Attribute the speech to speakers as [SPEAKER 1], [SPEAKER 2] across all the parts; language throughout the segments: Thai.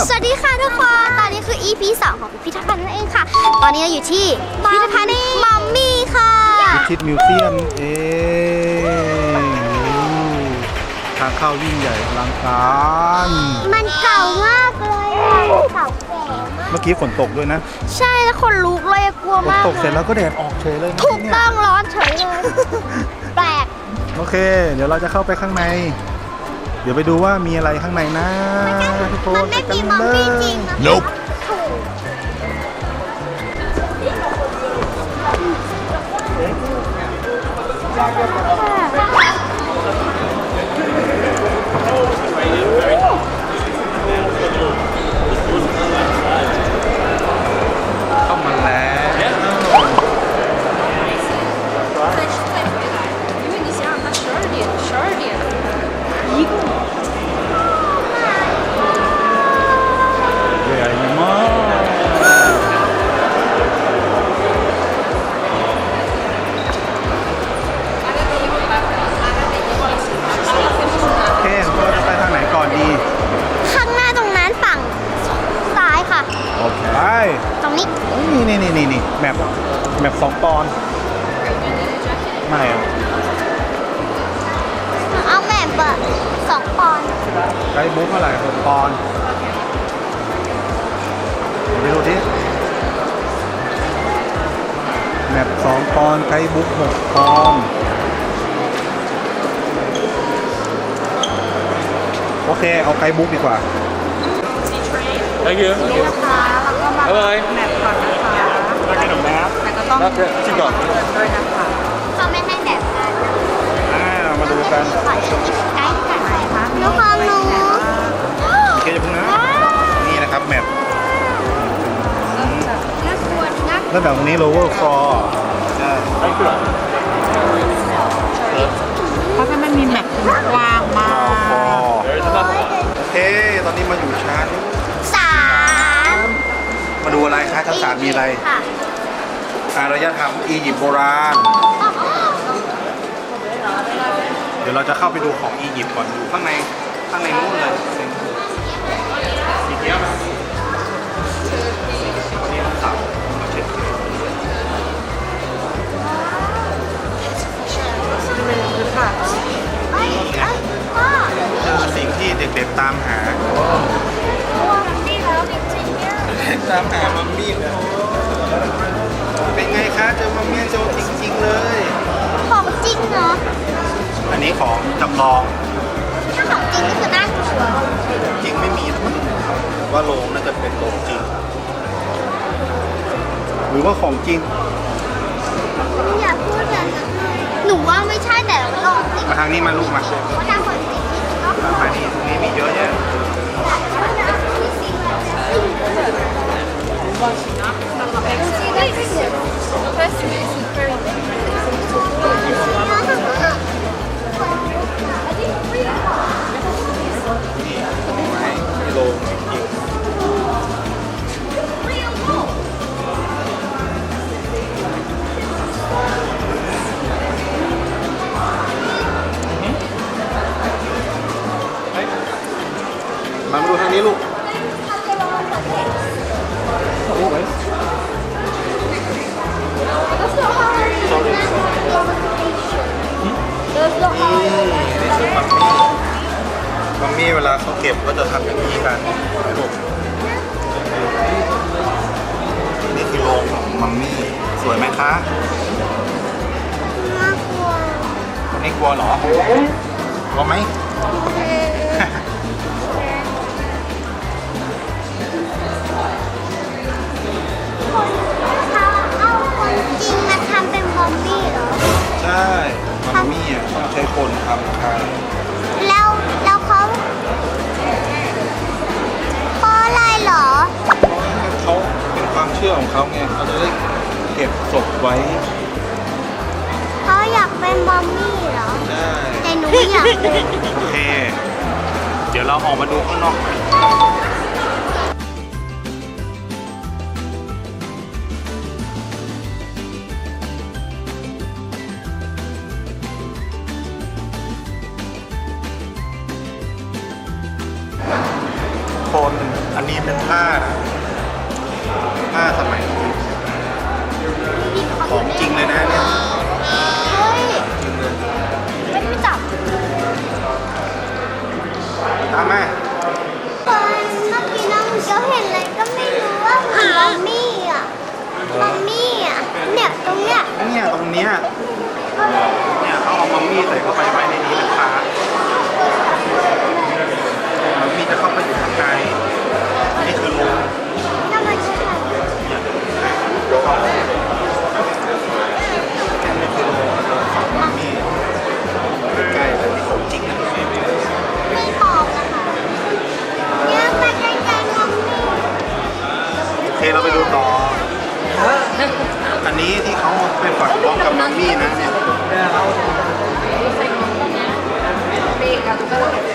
[SPEAKER 1] ริ่ม
[SPEAKER 2] สวัสดีค่ะทุกคน ตอนนี้คือ EP 2 ของพิพิธภัณฑ์นั่นเองค่ะ ตอนนี้เราอยู่ที่พิพิธภัณฑ์มัมมี่ค่ะ
[SPEAKER 1] พิชิตมิวเซียมเอ๊ทางเข้ายิ่งใหญ่อลังการ
[SPEAKER 2] มันเก่ามากเลยอะเก่าแก่มาก
[SPEAKER 1] เมื่อกี้ฝนตกด้วยนะ
[SPEAKER 2] ใช่แล้วคนลุกเลยอะกลัว
[SPEAKER 1] ฝน
[SPEAKER 2] มาก
[SPEAKER 1] ตกเสร็จแล้วก็แดดออกเฉยเลยนะ
[SPEAKER 2] ถูก
[SPEAKER 1] เนี่ย
[SPEAKER 2] ต้องร้อนเฉยเลยแปลก
[SPEAKER 1] โอเค เดี๋ยวเราจะเข้าไปข้างใน เดี๋ยวไปดูว่ามีอะไรข้างในนะทุกคน
[SPEAKER 2] มันไม่มีมัมมี่จริงนะ
[SPEAKER 1] Nope แมปสองปอนด์ไม่อะ
[SPEAKER 2] เอาแม่เปิดสองปอนด์
[SPEAKER 1] ไกด์บุ๊กเท่าไหร่หกปอนด์เดี๋ยวไปดูดิแมปสองปอนด์ไกด์บุ๊กหกปอนด์โอเค เอาไกด์บุ๊กดีกว่า
[SPEAKER 3] Thank you.
[SPEAKER 4] นะคะแล้วก็มา
[SPEAKER 3] บ๊ายบาย
[SPEAKER 4] แมปก่อนนะคะแต่ก็ ต้อง
[SPEAKER 3] แล้วจริงก่อน
[SPEAKER 4] ด้วยนะคะ
[SPEAKER 2] เขาไม่ให้แบบนั้น
[SPEAKER 1] อ่ามาดูกัน
[SPEAKER 2] ขอดูใกล้กันหน่อยค่ะน้องความรู้
[SPEAKER 1] โอเคจะพึ่งนะนี่นะครับแมป
[SPEAKER 4] น่ากลัวน่าก
[SPEAKER 1] เริ่มจากตรงนี้ lower floor ใช่
[SPEAKER 4] เพราะถ้ามันมีแมปกว้างมา
[SPEAKER 1] ground
[SPEAKER 4] ก
[SPEAKER 1] floor โอเค ตอนนี้มาอยู่ชั้น
[SPEAKER 2] สาม
[SPEAKER 1] มาดูอะไรคะชั้นสามมีอะไร
[SPEAKER 2] ค่ะ
[SPEAKER 1] อารยธรรมอียิปต์โบราณ เดี๋ยวเราจะเข้าไปดูของอียิปต์ก่อนอยู่ข้างในข้างในนู้นเลย ของจำลอง
[SPEAKER 2] ถ้าของจริงก็คือน่ากลัว
[SPEAKER 1] จริงไม่มีนะมั้งว่าโรงน่าจะเป็นโรงจริง หรือว่าของจริง
[SPEAKER 2] ไม่อยากพูดแบบนั้นเลยหนูว่าไม่ใช่แต่เราลองสิ
[SPEAKER 1] มาทางนี้มาลูกมา
[SPEAKER 2] ว่าถ้าคนจริงก็
[SPEAKER 1] มาทางนี้ตรงนี้มีเยอะแยะนี่ เวลาเขาเก็บก็จะทำอย่างนี้กันลูกนี่คือโรงของมัมมี่สวยไหมคะ
[SPEAKER 2] น่ากลัว
[SPEAKER 1] ไม่กลัวเหรอกลัวไหม
[SPEAKER 2] เโอ
[SPEAKER 1] เค เดี๋ยวเราออกมาดูข้างนอก
[SPEAKER 2] กัน Vai, vai, vai. เย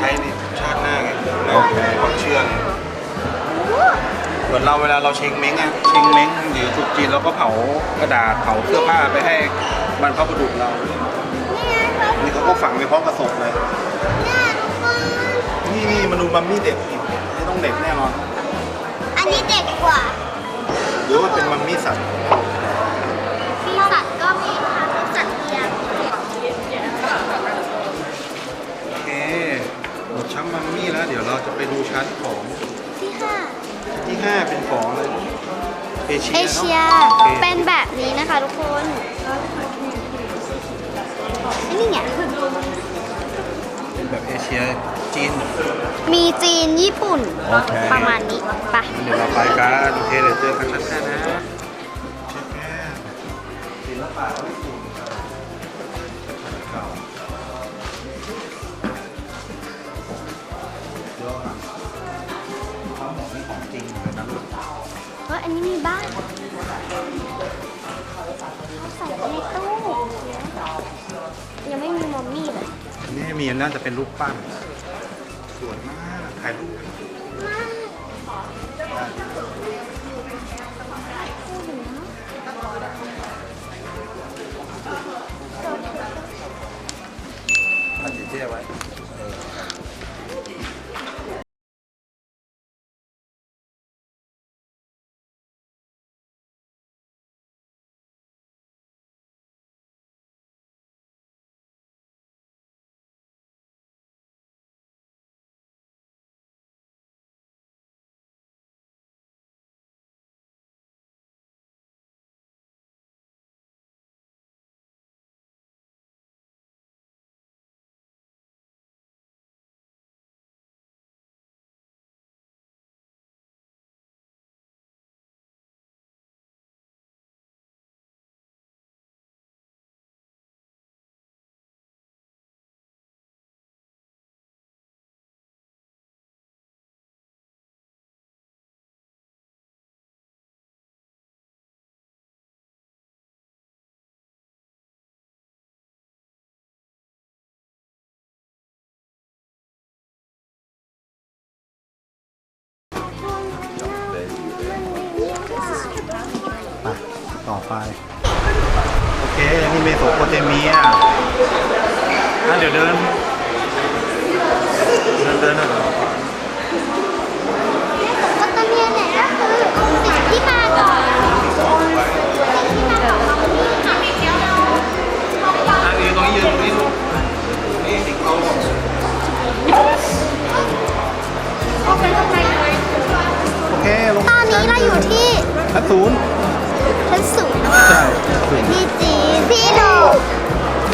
[SPEAKER 1] ให้เขาเอา
[SPEAKER 2] ไป
[SPEAKER 1] ใช้ในชาติหน้าไงแล้วความเชื่อไง
[SPEAKER 2] โอ้
[SPEAKER 1] เหมือนเราเวลาเราเชงเม้งอะเชงเม้งหรือตรุษจีนเราก็เผากระดาษเผาเสื้อผ้าไปให้บรรพบุรุษเรา
[SPEAKER 2] นี่ไงครับ
[SPEAKER 1] นี่เขาก็ฝังไปพร้อมกับศพเลย
[SPEAKER 2] เนี่ยทุกคน
[SPEAKER 1] นี่นี่มาดูมัมมี่เด็กอีกนี่ต้องเด็กแน่นอน
[SPEAKER 2] อันนี้เด็กกว่า
[SPEAKER 1] หรือว่าเป็นมัมมี่สัตว์
[SPEAKER 2] ปีสัตว์ก็มีค่ะเป็นสัตว์เลี้ยง
[SPEAKER 1] โอเคหมดชั้นมัมมี่แล้ว เดี๋ยวเราจะไปดูชั้นของ
[SPEAKER 2] ที่ห้า
[SPEAKER 1] ที่5เป็นของอะไรเอเชีย
[SPEAKER 2] เอเชีย
[SPEAKER 1] เนอะโอเค
[SPEAKER 2] เป็นแบบนี้นะคะทุกคนนี่ไง
[SPEAKER 1] เป็นแบบเอเชียจีน
[SPEAKER 2] มีจีนญี่ปุ่น ประมาณนี้ไปะ
[SPEAKER 1] เดี๋ยวเราไปกันโอเคเดี๋ยวเจอกันชั้นห้านะเชฟแก้วศิลปะ อันนี้
[SPEAKER 2] มีบ้านเขาใส่ไว้ในตู้ยังไม่มีมอมมี่เลย
[SPEAKER 1] อันนี้มีน่าจะเป็นรูปปั้นสวยมากถ่ายรูปมาก ต่อไป โอเค นี่เมโสโปเตเมียอะเดี๋ยวเดิน เดินเดินหน่อย
[SPEAKER 2] ก็ตะเมียเนี่ยก็คือสิ่งที่
[SPEAKER 1] มาก่
[SPEAKER 2] อนสิ่ง
[SPEAKER 1] ที่มาก่อนของ
[SPEAKER 2] ที่ค่ะเดี๋ยวเรา
[SPEAKER 1] อะยื
[SPEAKER 2] นต
[SPEAKER 1] รงนี้ยืนตรงนี้ลูกนี่สิง
[SPEAKER 2] โตโอเคลงไปเลย
[SPEAKER 1] โอเคลงตอนนี้เราอยู่ท
[SPEAKER 2] ี่
[SPEAKER 1] ศูนย์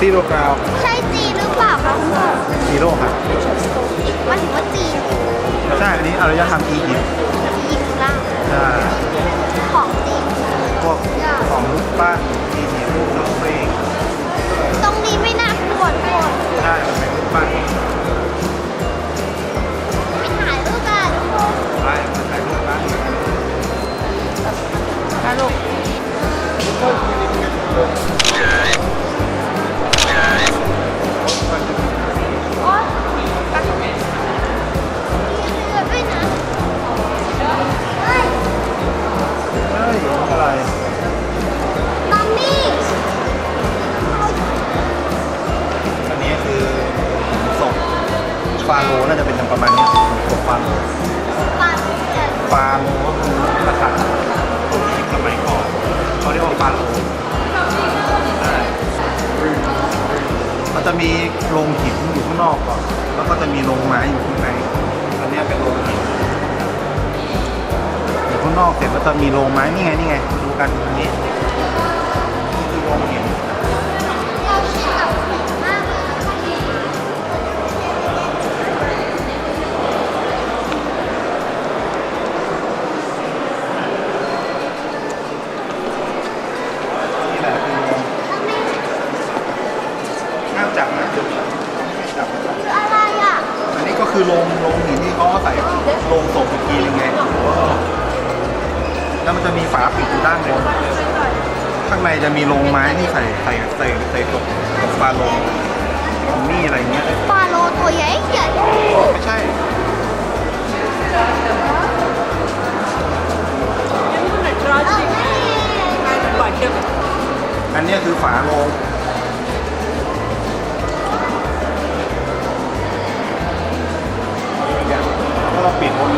[SPEAKER 1] ซีโร่กราว
[SPEAKER 2] ใช่จีนหรือเปล่าคะคุณพ่อ
[SPEAKER 1] ซีโร่ค่ะ
[SPEAKER 2] มันถือว่าจีน
[SPEAKER 1] ใช่อันนี้อารยธรรมอียิปต์
[SPEAKER 2] จีนล่าง
[SPEAKER 1] ใช่
[SPEAKER 2] ของจีน
[SPEAKER 1] พวกของรูปปั้นอียิปต์รูปน้องเอง
[SPEAKER 2] ตรงนี้ไม่น่ากลัวด้วย
[SPEAKER 1] ใช่มันเป็นรูปปั้น ฟาโรห์น่าจะเป็นประมาณนี้ศพฟาโรห์
[SPEAKER 2] ปลาเจ็ด
[SPEAKER 1] ฟาโรห์ก็คือกษัตริย์ของอียิปต์สมัยก่อนเขาเรียกว่าฟาโรห์ใช่มันจะมีโรงหินอยู่ข้างนอกก่อนแล้วก็จะมีโรงไม้อยู่ข้างในอันเนี้ยเป็นโรงหินอยู่ข้างนอกเสร็จแล้วจะมีโรงไม้นี่ไงนี่ไงดูกันอันนี้นี่ แล้วมันจะมีฝาปิดอยู่ด้านบนข้างในจะมีโรงไม้ที่ใส่ใส่ใส่ใส่ศพของฟาโรห์ของนี่อะไรเงี้ย
[SPEAKER 2] ปลาโลตัวใหญ่ใหญ่
[SPEAKER 1] ไม่ใช่
[SPEAKER 2] เออแม่
[SPEAKER 4] Like him.
[SPEAKER 1] อันเนี้ยคือฝาโรงแล้วก็ปิดบน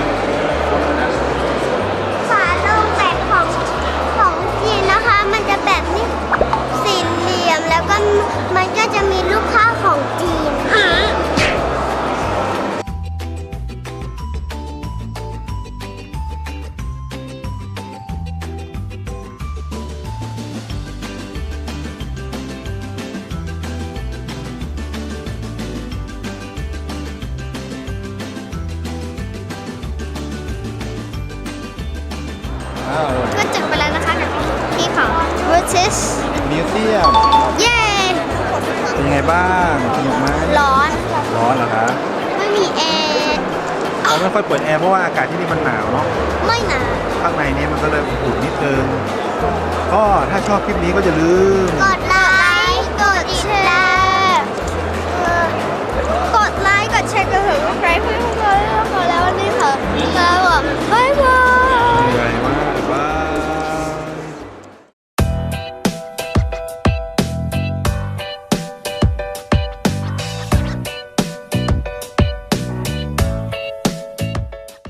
[SPEAKER 2] British
[SPEAKER 1] มิวเซียม
[SPEAKER 2] เย้
[SPEAKER 1] เป็นยังไงบ้างสนุกไหม
[SPEAKER 2] ร้อน
[SPEAKER 1] ร้อนเหรอคะ
[SPEAKER 2] ไม่มีแอร์
[SPEAKER 1] เขาไม่ค่อยเปิดแอร์เพราะว่าอากาศที่นี่มันหนาวเนาะ
[SPEAKER 2] ไม่หนาว
[SPEAKER 1] ข้างในนี้มันก็เลยอุ่นนิดนึงก็ถ้าชอบคลิปนี้ก็อย่าลืม
[SPEAKER 2] กดไลค์กดแชร์เอ่อกดไลค์กดแชร์กด subscribe ให้พวกเราด้วยนะคะแล้ววันนี้ค่ะแล้วบอก